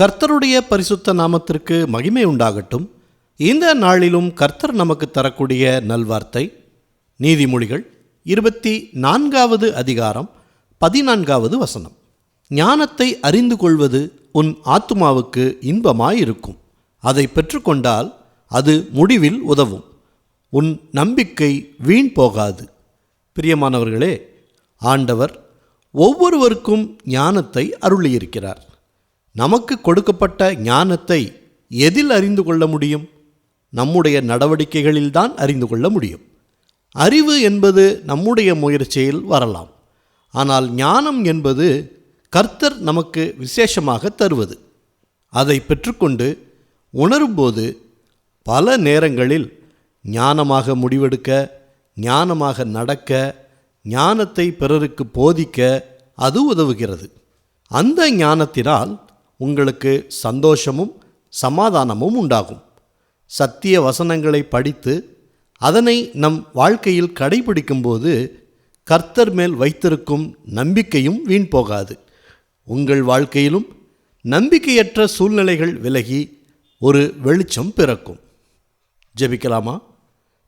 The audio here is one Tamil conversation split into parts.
கர்த்தருடைய பரிசுத்த நாமத்திற்கு மகிமை உண்டாகட்டும். இந்த நாளிலும் கர்த்தர் நமக்கு தரக்கூடிய நல்வார்த்தை நீதிமொழிகள் இருபத்தி நான்காவது அதிகாரம் பதினான்காவது வசனம். ஞானத்தை அறிந்து கொள்வது உன் ஆத்துமாவுக்கு இன்பமாயிருக்கும். அதை பெற்றுக்கொண்டால் அது முடிவில் உதவும். உன் நம்பிக்கை வீண் போகாது. பிரியமானவர்களே ஆண்டவர் ஒவ்வொருவருக்கும் ஞானத்தை அருளியிருக்கிறார். நமக்கு கொடுக்கப்பட்ட ஞானத்தை எதில் அறிந்து கொள்ள முடியும்? நம்முடைய நடவடிக்கைகளில்தான் அறிந்து கொள்ள முடியும். அறிவு என்பது நம்முடைய முயற்சியில் வரலாம். ஆனால் ஞானம் என்பது கர்த்தர் நமக்கு விசேஷமாக தருவது. அதை பெற்றுக்கொண்டு உணரும்போது பல நேரங்களில் ஞானமாக முடிவெடுக்க ஞானமாக நடக்க ஞானத்தை பிறருக்கு போதிக்க அது உதவுகிறது. அந்த ஞானத்தினால் உங்களுக்கு சந்தோஷமும் சமாதானமும் உண்டாகும். சத்திய வசனங்களை படித்து அதனை நம் வாழ்க்கையில் கடைபிடிக்கும்போது கர்த்தர் மேல் வைத்திருக்கும் நம்பிக்கையும் வீண் போகாது. உங்கள் வாழ்க்கையிலும் நம்பிக்கையற்ற சூழ்நிலைகள் விலகி ஒரு வெளிச்சம் பிறக்கும். ஜெபிக்கலாமா?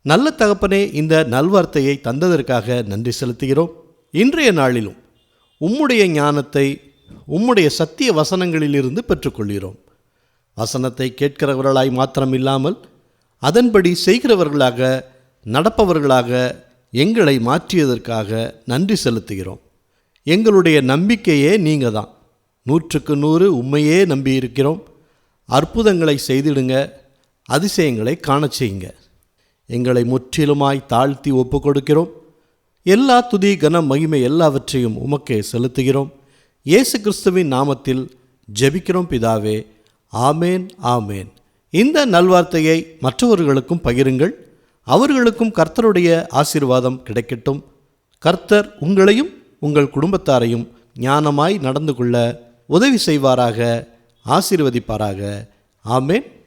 நல்ல தகப்பனே இந்த நல்வார்த்தையை தந்ததற்காக நன்றி செலுத்துகிறோம். இன்றைய நாளிலும் உம்முடைய ஞானத்தை உம்முடைய சத்திய வசனங்களிலிருந்து பெற்றுக்கொள்கிறோம் வசனத்தை கேட்கிறவர்களாய் மாத்திரமில்லாமல் அதன்படி செய்கிறவர்களாக நடப்பவர்களாக எங்களை மாற்றியதற்காக நன்றி செலுத்துகிறோம். எங்களுடைய நம்பிக்கையே நீங்கள் தான் நூற்றுக்கு நூறு உண்மையே நம்பியிருக்கிறோம். அற்புதங்களை செய்திடுங்க அதிசயங்களை காணச் செய்யுங்க. எங்களை முற்றிலுமாய் தாழ்த்தி ஒப்பு கொடுக்கிறோம் எல்லா துதி கன மகிமை எல்லாவற்றையும் உமக்கே செலுத்துகிறோம். இயேசு கிறிஸ்துவின் நாமத்தில் ஜெபிக்கிறோம் பிதாவே. ஆமேன் ஆமேன். இந்த நல்வார்த்தையை மற்றவர்களுக்கும் பகிருங்கள். அவர்களுக்கும் கர்த்தருடைய ஆசீர்வாதம் கிடைக்கட்டும். கர்த்தர் உங்களையும் உங்கள் குடும்பத்தாரையும் ஞானமாய் நடந்து கொள்ள உதவி செய்வாராக ஆசீர்வதிப்பாராக. ஆமேன்.